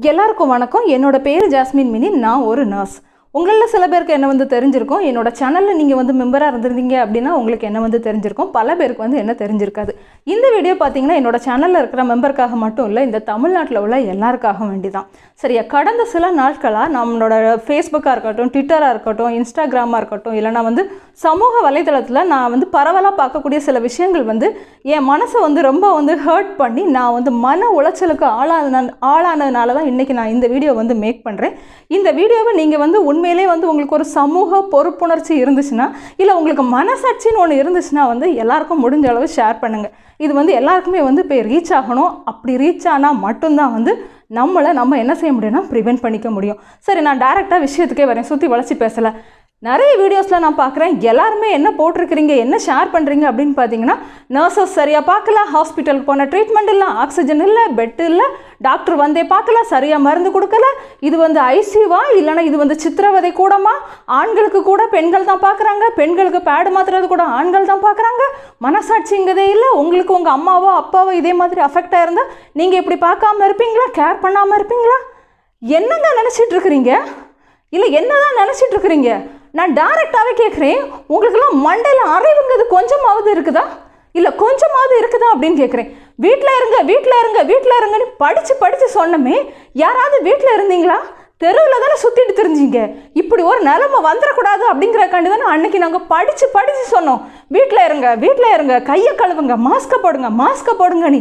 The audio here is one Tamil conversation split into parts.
எல்லாருக்கும் வணக்கம். என்னோட பேர் ஜாஸ்மின் மினி. நான் ஒரு நர்ஸ் உங்களில் சில பேருக்கு என்ன வந்து தெரிஞ்சிருக்கும்? என்னோட சேனலில் நீங்கள் வந்து மெம்பராக இருந்திருந்தீங்க அப்படின்னா உங்களுக்கு என்ன வந்து தெரிஞ்சிருக்கும்? பல பேருக்கு வந்து என்ன தெரிஞ்சிருக்காது. இந்த வீடியோ பார்த்தீங்கன்னா என்னோட சேனலில் இருக்கிற மெம்பருக்காக மட்டும் இல்லை இந்த தமிழ்நாட்டில் உள்ள எல்லாருக்காக வேண்டி தான் சரியா கடந்த சில நாட்களாக நம்மளோட ஃபேஸ்புக்காக இருக்கட்டும் ட்விட்டராக இருக்கட்டும் இன்ஸ்டாகிராமாக இருக்கட்டும் இல்லைனா வந்து சமூக வலைதளத்தில் நான் வந்து பரவலாக பார்க்கக்கூடிய சில விஷயங்கள் வந்து என் மனசை வந்து ரொம்ப வந்து ஹர்ட் பண்ணி நான் வந்து மன உளைச்சலுக்கு ஆளான ஆளானதுனால தான் இன்றைக்கி நான் இந்த வீடியோ வந்து மேக் பண்ணுறேன் இந்த வீடியோவை நீங்கள் வந்து உண்மையிலே வந்து உங்களுக்கு ஒரு சமூக பொறுப்புணர்ச்சி இருந்துச்சுன்னா இல்லை உங்களுக்கு மனசாட்சின்னு ஒன்று இருந்துச்சுன்னா வந்து எல்லாருக்கும் முடிஞ்ச அளவு ஷேர் பண்ணுங்கள் இது வந்து எல்லாருக்குமே வந்து போய் ரீச் ஆகணும். அப்படி ரீச் ஆனால் மட்டும்தான் வந்து நம்மளை நம்ம என்ன செய்ய முடியும்னா ப்ரிவென்ட் பண்ணிக்க முடியும். சரி நான் டேரெக்டாக விஷயத்துக்கே வரேன். சுற்றி வளைச்சி பேசலை. நிறைய வீடியோஸில் நான் பார்க்குறேன். எல்லாருமே என்ன போட்டிருக்கிறீங்க என்ன ஷேர் பண்ணுறீங்க அப்படின்னு பார்த்தீங்கன்னா நர்சஸ் சரியாக பார்க்கல ஹாஸ்பிட்டலுக்கு போன ட்ரீட்மெண்ட் இல்லை ஆக்சிஜன் இல்லை பெட் இல்லை டாக்டர் வந்தே பார்க்கல சரியாக மருந்து கொடுக்கல. இது வந்து ஐசியூவா இல்லைனா இது வந்து சித்திரவதை கூடமா? ஆண்களுக்கு கூட பெண்கள் தான் பார்க்குறாங்க. பெண்களுக்கு பேடு மாத்துறது கூட ஆண்கள் தான் பார்க்குறாங்க. மனசாட்சிங்கிறதே இல்லை. உங்களுக்கு உங்கள் அம்மாவோ அப்பாவோ இதே மாதிரி அஃபெக்ட் இருந்தால் நீங்கள் இப்படி பார்க்காம இருப்பீங்களா? கேர் பண்ணாமல் இருப்பீங்களா? என்னங்க நினச்சிட்டு இருக்கிறீங்க? இல்லை என்னதான் நினச்சிட்டு இருக்கிறீங்க? நான் டைரெக்டாகவே கேட்குறேன் உங்களுக்கெல்லாம் மண்டையில் அறிவுங்கிறது கொஞ்சமாவது இருக்குதா? இல்லை கொஞ்சமாவது இருக்குதா அப்படின்னு கேட்குறேன் வீட்டில் இருங்க வீட்டில் இருங்க வீட்டில் இருங்கன்னு படித்து படித்து சொன்னமே யாராவது வீட்டில் இருந்தீங்களா? தெருவில் தானே சுற்றிட்டு தெரிஞ்சிங்க? இப்படி ஒரு நிலமை வந்துடக்கூடாது அப்படிங்கிறக்காண்டி தானே அன்னைக்கு நாங்கள் படித்து படித்து சொன்னோம். வீட்டில் இருங்க வீட்டில் இருங்க கையை கழுவுங்க மாஸ்க்கை போடுங்க மாஸ்க்கை போடுங்க நீ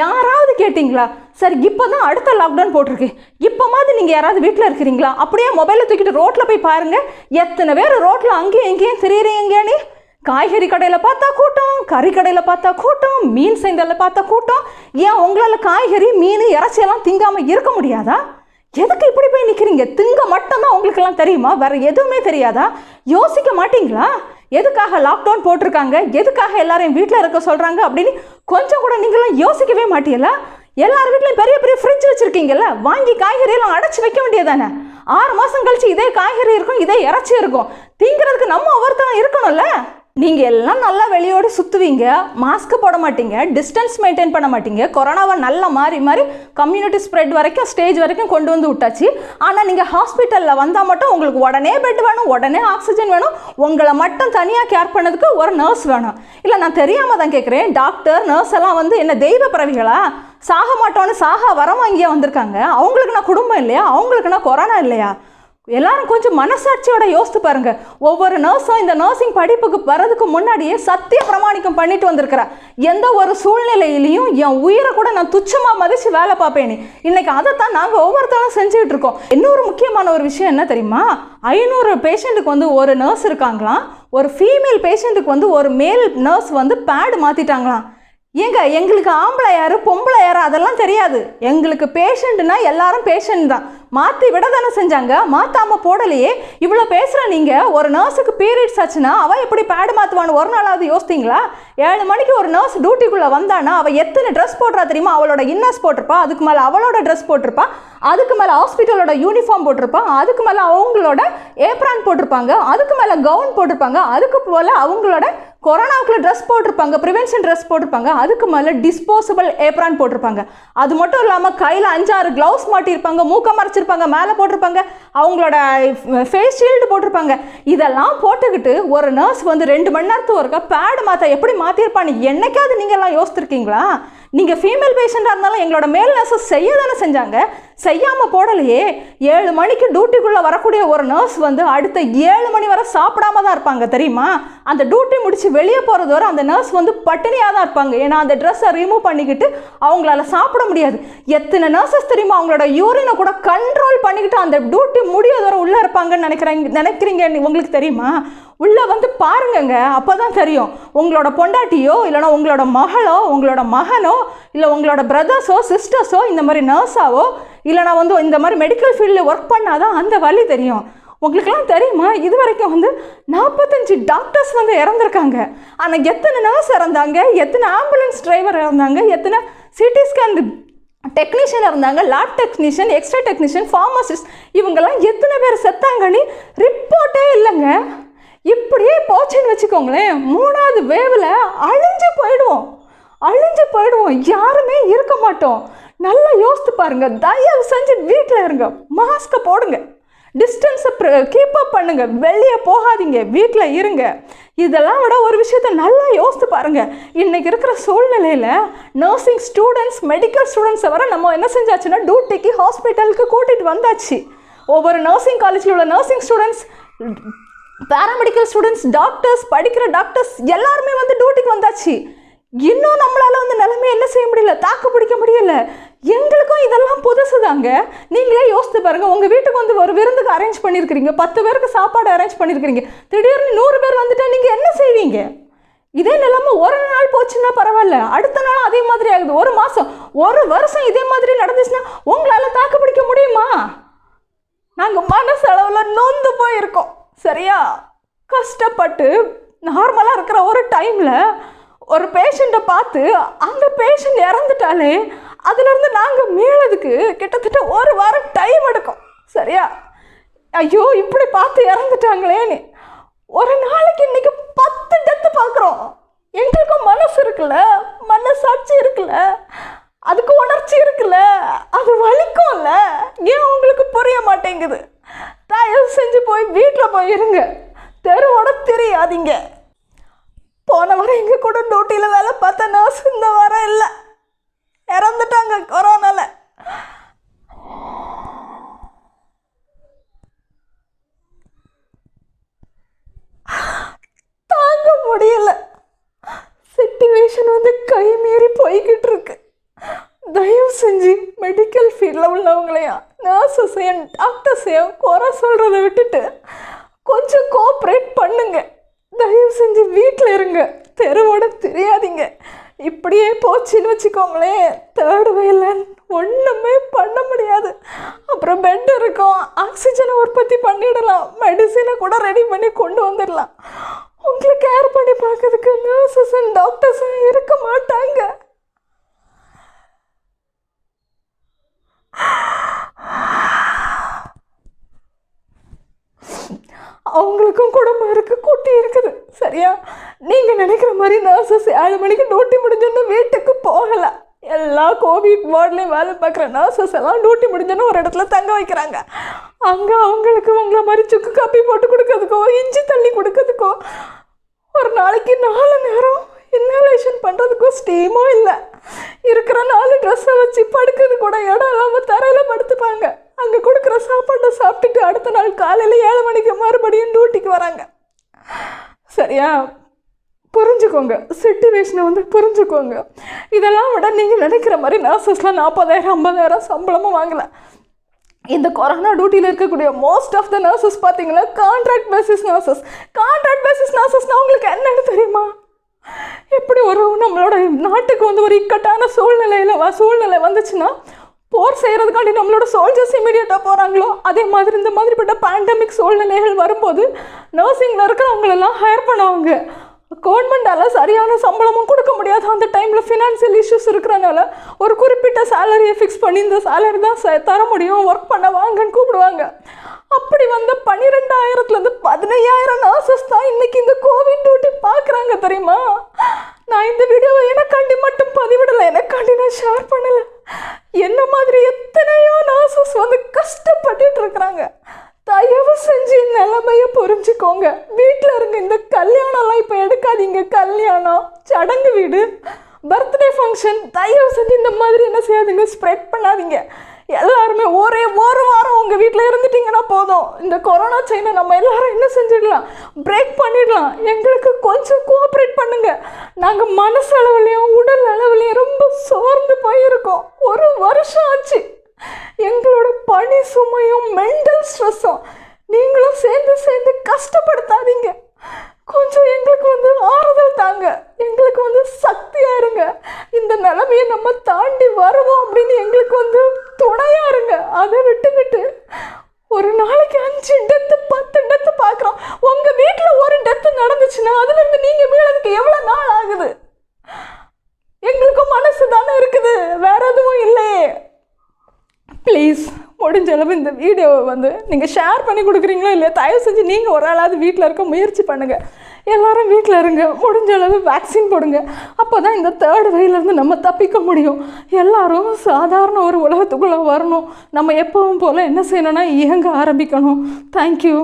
யாராவது கேட்டிங்களா? சரி இப்போ தான் அடுத்த லாக்டவுன் போட்டிருக்கு. இப்போ மாதிரி நீங்கள் யாராவது வீட்டில் இருக்கிறீங்களா? அப்படியே மொபைலை தூக்கிட்டு ரோட்டில் போய் பாருங்கள் எத்தனை பேர் ரோட்டில் அங்கேயும் இங்கேயும் தெரியுறீங்க நீ காய்கறி கடையில் பார்த்தா கூட்டம் கறி கடையில் பார்த்தா கூட்டம் மீன் சந்தையில் பார்த்தா கூட்டம். ஏன் உங்களால் காய்கறி மீன் இறைச்சியெல்லாம் திங்காமல் இருக்க முடியாதா? எதுக்கு இப்படி போய் நிற்கிறீங்க திங்க மட்டும்தான் உங்களுக்கெல்லாம் தெரியுமா? வேறு எதுவுமே தெரியாதா? யோசிக்க மாட்டீங்களா? எதுக்காக லாக்டவுன் போட்டிருக்காங்க? எதுக்காக எல்லாரையும் வீட்டில் இருக்க சொல்கிறாங்க அப்படின்னு கொஞ்சம் கூட நீங்களாம் யோசிக்கவே மாட்டீங்களா? எல்லார் வீட்லையும் பெரிய பெரிய ஃப்ரிட்ஜ் வச்சுருக்கீங்கல்ல? வாங்கி காய்கறியெல்லாம் அடைச்சி வைக்க வேண்டியதானே ஆறு மாதம் கழிச்சு இதே காய்கறி இருக்கும் இதே இறச்சி இருக்கும். திங்கிறதுக்கு நம்ம ஒவ்வொருத்தரும் இருக்கணும்ல? நீங்கள் எல்லாம் நல்லா வெளியோடு சுற்றுவீங்க மாஸ்க் போட மாட்டீங்க டிஸ்டன்ஸ் மெயின்டைன் பண்ண மாட்டீங்க. கொரோனாவை நல்லா மாறி மாறி கம்யூனிட்டி ஸ்ப்ரெட் வரைக்கும் ஸ்டேஜ் வரைக்கும் கொண்டு வந்து விட்டாச்சு. ஆனால் நீங்கள் ஹாஸ்பிட்டலில் வந்தால் மட்டும் உங்களுக்கு உடனே பெட் வேணும் உடனே ஆக்சிஜன் வேணும். உங்களை மட்டும் தனியாக கேர் பண்ணதுக்கு ஒரு நர்ஸ் வேணும். இல்லை நான் தெரியாமல் தான் கேட்குறேன் டாக்டர் நர்ஸ் எல்லாம் வந்து என்ன தெய்வ பிறவிகளா? சாக மாட்டோன்னு சாக வரம் வாங்கியே வந்திருக்காங்க. அவங்களுக்கு நான் குடும்பம் இல்லையா? அவங்களுக்கு நான் கொரோனா இல்லையா? எல்லாரும் கொஞ்சம் மனசாட்சியோட யோசித்து பாருங்க. ஒவ்வொரு நர்ஸும் இந்த நர்சிங் படிப்புக்கு வர்றதுக்கு முன்னாடியே சத்திய பிரமாணிக்கம் பண்ணிட்டு வந்திருக்கிற எந்த ஒரு சூழ்நிலையிலையும் என் உயிரை கூட நான் துச்சமாக மதித்து வேலை பார்ப்பேனே. இன்னைக்கு அதைத்தான் நாங்கள் ஒவ்வொருத்தரும் செஞ்சுக்கிட்டு இருக்கோம். இன்னொரு முக்கியமான ஒரு விஷயம் என்ன தெரியுமா? ஐநூறு பேஷண்ட்டுக்கு வந்து ஒரு நர்ஸ் இருக்காங்களாம். ஒரு ஃபீமேல் பேஷண்ட்டுக்கு வந்து ஒரு மேல் நர்ஸ் வந்து பேடு மாற்றிட்டாங்களாம் ஏங்க எங்களுக்கு ஆம்பளை யாரு பொம்பளை யாரு அதெல்லாம் தெரியாது. எங்களுக்கு பேஷண்ட்னா எல்லாரும் பேஷண்ட் தான். மாற்றி விட தானே செஞ்சாங்க. மாற்றாமல் போடலையே. இவ்வளோ பேசுகிற நீங்கள் ஒரு நர்ஸுக்கு பீரியட்ஸ் ஆச்சுன்னா அவள் எப்படி பேடு மாற்றுவான்னு ஒரு நாளாவது யோசித்தீங்களா? ஏழு மணிக்கு ஒரு நர்ஸ் டியூட்டிக்குள்ளே வந்தானா அவள் எத்தனை ட்ரெஸ் போடுறா தெரியுமா? அவளோட இன்னர்ஸ் போட்டிருப்பா அதுக்கு மேலே அவளோட ட்ரெஸ் போட்டிருப்பா அதுக்கு மேலே ஹாஸ்பிட்டலோட யூனிஃபார்ம் போட்டிருப்பா அதுக்கு மேலே அவங்களோட ஏப்ரான் போட்டிருப்பாங்க அதுக்கு மேலே கவுன் போட்டிருப்பாங்க அதுக்கு போல் அவங்களோட கொரோனாவுக்குள்ள ட்ரெஸ் போட்டிருப்பாங்க ப்ரிவென்ஷன் ட்ரெஸ் போட்டிருப்பாங்க அதுக்கு மேலே டிஸ்போசபிள் ஏப்ரான் போட்டிருப்பாங்க. அது மட்டும் இல்லாமல் கையில் அஞ்சாறு க்ளவுஸ் மாட்டியிருப்பாங்க மூக்க மறைச்சிருப்பாங்க மேலே போட்டிருப்பாங்க அவங்களோட ஃபேஸ் ஷீல்டு போட்டிருப்பாங்க. இதெல்லாம் போட்டுக்கிட்டு ஒரு நர்ஸ் வந்து ரெண்டு மணி நேரத்துக்கு ஒருக்கா பேடு மாற்ற எப்படி மாற்றிருப்பான்னு என்னைக்காவது நீங்கள்லாம் யோசிச்சிருக்கீங்களா நீங்கள் ஃபீமேல் பேஷண்ட்டாக இருந்தாலும் எங்களோட மேல் நர்ஸஸ் செய்ய தானே செஞ்சாங்க. செய்யாமல் போடலையே. ஏழு மணிக்கு டியூட்டிக்குள்ளே வரக்கூடிய ஒரு நர்ஸ் வந்து அடுத்த ஏழு மணி வரை சாப்பிடாம தான் இருப்பாங்க தெரியுமா? அந்த டியூட்டி முடித்து வெளியே போகிறது வரை அந்த நர்ஸ் வந்து பட்டினியாக தான் இருப்பாங்க. ஏன்னா அந்த ட்ரெஸ்ஸை ரிமூவ் பண்ணிக்கிட்டு அவங்களால சாப்பிட முடியாது. எத்தனை நர்சஸ் தெரியுமா? அவங்களோட யூரினை கூட கண்ட்ரோல் பண்ணிக்கிட்டு அந்த டியூட்டி முடியாத வரை உள்ளே இருப்பாங்கன்னு நினைக்கிறாங்க நினைக்கிறீங்க உங்களுக்கு தெரியுமா? உள்ளே வந்து பாருங்கங்க. அப்போ தான் தெரியும். உங்களோட பொண்டாட்டியோ இல்லைனா உங்களோட மகளோ உங்களோட மகனோ இல்லை உங்களோட பிரதர்ஸோ சிஸ்டர்ஸோ இந்த மாதிரி நர்ஸாவோ இல்லைனா வந்து இந்த மாதிரி மெடிக்கல் ஃபீல்டில் ஒர்க் பண்ணால் தான் அந்த வழி தெரியும். உங்களுக்கெல்லாம் தெரியுமா? இது வரைக்கும் வந்து நாற்பத்தஞ்சு டாக்டர்ஸ் வந்து இறந்துருக்காங்க. ஆனால் எத்தனை நர்ஸ் இறந்தாங்க? எத்தனை ஆம்புலன்ஸ் டிரைவர் இறந்தாங்க? எத்தனை சிடி ஸ்கேன் டெக்னீஷியன் இருந்தாங்க lab technician X-ray technician pharmacist இவங்கெல்லாம் எத்தனை பேர் செத்தாங்கன்னு ரிப்போர்ட்டே இல்லைங்க. இப்படியே போச்சுன்னு வச்சுக்கோங்களேன் மூணாவது வேவில் அழிஞ்சு போயிடுவோம். அழிஞ்சு போயிடுவோம். யாருமே இருக்க மாட்டோம். நல்லா யோசித்து பாருங்க. தயவு செஞ்சு வீட்டில் இருங்க. மாஸ்க்கை போடுங்க. டிஸ்டன்ஸை கீப் அப் பண்ணுங்க. வெளியே போகாதீங்க. வீட்டில் இருங்க. இதெல்லாம் விட ஒரு விஷயத்த நல்லா யோசித்து பாருங்க. இன்னைக்கு இருக்கிற சூழ்நிலையில் நர்சிங் ஸ்டூடெண்ட்ஸ் மெடிக்கல் ஸ்டூடெண்ட்ஸை வர நம்ம என்ன செஞ்சாச்சுன்னா டியூட்டிக்கு ஹாஸ்பிட்டலுக்கு கூட்டிகிட்டு வந்தாச்சு. ஒவ்வொரு நர்சிங் காலேஜில் உள்ள nursing students paramedical students doctors படிக்கிற டாக்டர்ஸ் எல்லாருமே வந்து டியூட்டிக்கு வந்தாச்சு. இன்னும் நம்மளால் வந்து நிலைமை என்ன செய்ய முடியல? தாக்கு பிடிக்க முடியல. எங்களுக்கும் இதெல்லாம் புதுசு தாங்க நீங்களே யோசித்து பாருங்கள் உங்கள் வீட்டுக்கு வந்து ஒரு விருந்துக்கு அரேஞ்ச் பண்ணியிருக்கிறீங்க பத்து பேருக்கு சாப்பாடு அரேஞ்ச் பண்ணியிருக்கிறீங்க திடீர்னு நூறு பேர் வந்துட்டால் நீங்கள் என்ன செய்வீங்க? இதே நிலைமை ஒரு நாள் போச்சுன்னா பரவாயில்ல. அடுத்த நாள் அதே மாதிரி ஆகுது. ஒரு மாதம் ஒரு வருஷம் இதே மாதிரி நடந்துச்சுன்னா உங்களால் தாக்கு பிடிக்க முடியுமா? நாங்கள் மனசளவில் நொந்து போயிருக்கோம். சரியா? கஷ்டப்பட்டு நார்மலாக இருக்கிற ஒரு டைமில் ஒரு பேஷண்ட்டை பார்த்து அந்த பேஷண்ட் இறந்துட்டாலே அதுலேருந்து நாங்கள் மீளதுக்கு கிட்டத்தட்ட ஒரு வாரம் டைம் எடுக்கும். சரியா? ஐயோ இப்படி பார்த்து இறந்துட்டாங்களேன்னு. ஒரு நாளைக்கு இன்னைக்கு பத்து டெத்து பார்க்குறோம். எங்களுக்கும் மனசு இருக்குல்ல? மனசாட்சி இருக்குல்ல? அதுக்கு உணர்ச்சி இருக்குல்ல? அது வலிக்கும்ல? ஏன் உங்களுக்கு புரிய மாட்டேங்குது? தயவு செஞ்சு போய் வீட்டில் போய் இருங்க. தெருவோட தெரியாதீங்க. போன வாரம் எங்கள் கூட டியூட்டியில் வேலை பார்த்த நர்ஸ் இந்த வாரம் இல்லை. இறந்துட்டாங்க கொரோனால தாங்க முடியல. சிச்சுவேஷன் வந்து கை மீறி போய்கிட்டு இருக்கு. தயவு செஞ்சு மெடிக்கல் ஃபீல்டில் உள்ளவங்களையா உள்ளவங்களையும் நர்சஸையும் டாக்டர்ஸையும் குறை சொல்கிறத விட்டுட்டு கொஞ்சம் கோஆப்ரேட் பண்ணுங்க. தயவு செஞ்சு வீட்டில் இருங்க. தெருவோட தெரியாதீங்க. இப்படியே போச்சுன்னு வச்சுக்கோங்களேன். தேர்ட் வேலன் ஒன்றுமே பண்ண முடியாது. அப்புறம் பெட் இருக்கும். ஆக்சிஜனை உற்பத்தி பண்ணிடலாம். மெடிசினை கூட ரெடி பண்ணி கொண்டு வந்துடலாம். உங்களை கேர் பண்ணி பார்க்கறதுக்கு நர்சஸ் அண்ட் டாக்டர்ஸும் இருக்க மாட்டாங்க. அவங்களுக்கும் குடும்பம் இருக்குது குட்டி இருக்குது. சரியா? நீங்கள் நினைக்கிற மாதிரி நர்சஸ் ஏழு மணிக்கு டியூட்டி முடிஞ்சோன்னு வீட்டுக்கு போகலை. எல்லா கோவிட் வார்ட்லேயும் வேலை பார்க்குற நர்சஸ் எல்லாம் டியூட்டி முடிஞ்சோன்னு ஒரு இடத்துல தங்க வைக்கிறாங்க. அங்கே அவங்களுக்கு உங்களை மாதிரி சுக்கு காப்பி போட்டு கொடுக்கறதுக்கோ இஞ்சி தள்ளி கொடுக்கறதுக்கோ ஒரு நாளைக்கு நாலு நேரம் இன்ஹலேஷன் பண்ணுறதுக்கோ ஸ்டீமும் இல்லை. இருக்கிற நாலு ட்ரெஸ்ஸை வச்சு படுக்கிறது கூட இடம் இல்லாமல் தரையில் படுத்துப்பாங்க. அங்கே கொடுக்குற சாப்பாட்டை சாப்பிட்டுட்டு அடுத்த நாள் காலையில் ஏழு மணிக்கு மறுபடியும் டியூட்டிக்கு வராங்க. சரியா? புரிஞ்சுக்கோங்க. சிச்சுவேஷனை வந்து புரிஞ்சுக்கோங்க. இதெல்லாம் விட நீங்கள் நினைக்கிற மாதிரி நர்சஸ்லாம் நாற்பதாயிரம் ஐம்பதாயிரம் சம்பளமும் வாங்கலை. இந்த கொரோனா டியூட்டியில் இருக்கக்கூடிய மோஸ்ட் ஆஃப் த நர்சஸ் பார்த்தீங்கன்னா contract basis nurses contract basis நர்சஸ்னால் உங்களுக்கு என்னென்னு தெரியுமா? எப்படி ஒரு நம்மளோட நாட்டுக்கு வந்து ஒரு இக்கட்டான சூழ்நிலையில் சூழ்நிலை வந்துச்சுன்னா போர் செய்கிறதுக்காண்டி நம்மளோட சோல்ஜர்ஸ் இமீடியட்டாக போகிறாங்களோ அதே மாதிரி இந்த மாதிரிப்பட்ட பேண்டமிக் சூழ்நிலைகள் வரும்போது நர்சிங்கில் இருக்கிறவங்களெல்லாம் ஹையர் பண்ணுவாங்க. கவர்மெண்டால் சரியான சம்பளமும் கொடுக்க முடியாது. அந்த டைமில் ஃபினான்சியல் இஷ்யூஸ் இருக்கிறனால ஒரு குறிப்பிட்ட சேலரியை ஃபிக்ஸ் பண்ணி இந்த சேலரி தான் தர முடியும். ஒர்க் பண்ண வாங்கன்னு கூப்பிடுவாங்க. அப்படி வந்த பன்னிரெண்டாயிரத்துலேருந்து பதினையாயிரம் நர்சஸ் தான் இன்னைக்கு இந்த கோவிட் டியூட்டி பார்க்குறாங்க தெரியுமா? நான் இந்த வீடியோவை எனக்காண்டி மட்டும் பதிவிடலை. எனக்காண்டி நான் ஷேர் பண்ணலை. என்ன மாதிரி எத்தனையோ நர்சஸ் வந்து கஷ்டப்பட்டுட்டு இருக்கிறாங்க. தயவு செஞ்சு நிலைமைய புரிஞ்சுக்கோங்க. வீட்டில் இருங்க இந்த கல்யாணம்லாம் இப்போ எடுக்காதீங்க கல்யாணம். சடங்கு வீடு பர்த்டே ஃபங்க்ஷன் தயவு செஞ்சு இந்த மாதிரி என்ன செய்யாதீங்க ஸ்ப்ரெட் பண்ணாதீங்க. எல்லாருமே ஒரே ஒரு வாரம் உங்கள் வீட்டில் இருந்துட்டீங்கன்னா போதும். இந்த கொரோனா செயினை நம்ம எல்லாரும் என்ன செஞ்சிடலாம்? பிரேக் பண்ணிடலாம். எங்களுக்கு கொஞ்சம் கோஆப்ரேட் நாங்கள் மனசளவுலையும் உடல் அளவுலையும் ரொம்ப சோர்ந்து போயிருக்கோம். ஒரு வருஷம் ஆச்சு. எங்களோட பணி சுமையும் மென்டல் ஸ்ட்ரெஸ்ஸும் நீங்களும் சேர்ந்து சேர்ந்து கஷ்டப்படுத்தாதீங்க. கொஞ்சம் எங்களுக்கு வந்து ஆறுதல் தாங்க. எங்களுக்கு வந்து சக்தியாக இருங்க இந்த நிலமையை நம்ம தாண்டி வருவோம் அப்படின்னு எங்களுக்கு வந்து துணையாக இருங்க. அதை விட்டுக்கிட்டு ஒரு நாளைக்கு அஞ்சு டெத்து பத்து டெத்து பார்க்குறோம் உங்க வீட்டில் ஒரு டெத்து நடந்துச்சுன்னா அதுல இருந்து நீங்க மீளதுக்கு எவ்வளோ நாள் ஆகுது எங்களுக்கும் மனசு தானே இருக்குது வேற எதுவும் இல்லையே ப்ளீஸ் முடிஞ்ச அளவு இந்த வீடியோவை வந்து நீங்கள் ஷேர் பண்ணி கொடுக்குறீங்களோ இல்லையா தயவு செஞ்சு நீங்கள் ஒரு ஆளாவது வீட்டில் இருக்க முயற்சி பண்ணுங்கள் எல்லாரும் வீட்டில் இருங்க. முடிஞ்ச அளவு வேக்சின் போடுங்க. அப்போ தான் இந்த தேர்ட் வயிலேருந்து நம்ம தப்பிக்க முடியும். எல்லாரும் சாதாரண ஒரு உலகத்துக்குள்ளே வரணும். நம்ம எப்பவும் போல் என்ன செய்யணும்னா இயங்க ஆரம்பிக்கணும். தேங்க்யூ